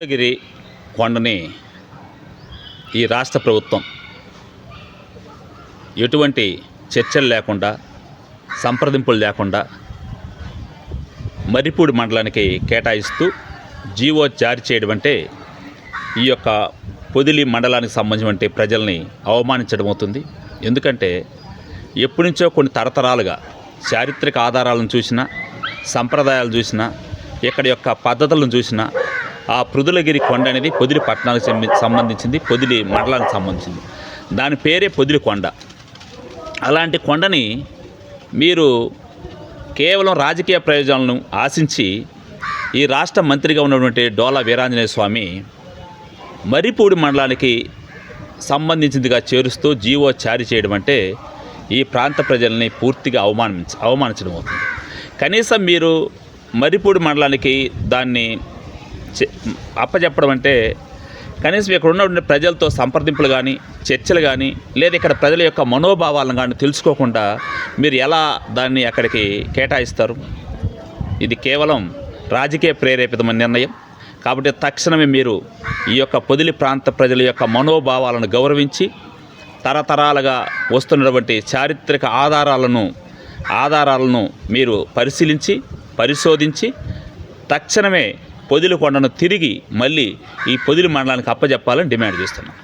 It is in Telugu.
గిరి కొండని ఈ రాష్ట్ర ప్రభుత్వం ఎటువంటి చర్చలు లేకుండా సంప్రదింపులు లేకుండా మరిపూడి మండలానికి కేటాయిస్తూ జీవో జారీ చేయడం అంటే ఈ యొక్క పొదిలి మండలానికి సంబంధించిన ప్రజల్ని అవమానించడం అవుతుంది. ఎందుకంటే ఎప్పటి నుంచో కొన్ని తరతరాలుగా చారిత్రక ఆధారాలను చూసినా సంప్రదాయాలు చూసినా ఇక్కడ యొక్క పద్ధతులను చూసినా ఆ పృథులగిరి కొండ అనేది పొదిలి పట్టణానికి సంబంధించింది పొదిలి మండలానికి సంబంధించింది. దాని పేరే పొదిలి కొండ. అలాంటి కొండని మీరు కేవలం రాజకీయ ప్రయోజనాలను ఆశించి ఈ రాష్ట్ర మంత్రిగా ఉన్నటువంటి డోలా వీరాంజనేయ స్వామి మరిపూడి మండలానికి సంబంధించిందిగా చేరుస్తూ జీవో జారీ చేయడం అంటే ఈ ప్రాంత ప్రజల్ని పూర్తిగా అవమానించ అవమానించడం అవుతుంది. కనీసం మీరు మరిపూడి మండలానికి దాన్ని అప్పచెప్పడం అంటే కనీసం ఇక్కడ ఉన్నటువంటి ప్రజలతో సంప్రదింపులు కానీ చర్చలు కానీ లేదా ఇక్కడ ప్రజల యొక్క మనోభావాలను కానీ తెలుసుకోకుండా మీరు ఎలా దాన్ని అక్కడికి కేటాయిస్తారు? ఇది కేవలం రాజకీయ ప్రేరేపితమైన నిర్ణయం. కాబట్టి తక్షణమే మీరు ఈ యొక్క పొదిలి ప్రాంత ప్రజల యొక్క మనోభావాలను గౌరవించి తరతరాలుగా వస్తున్నటువంటి చారిత్రక ఆధారాలను ఆధారాలను మీరు పరిశీలించి పరిశోధించి తక్షణమే పొదిలి కొండను తిరిగి మళ్ళీ ఈ పొదిలి మండలానికి అప్పజెప్పాలని డిమాండ్ చేస్తున్నాం.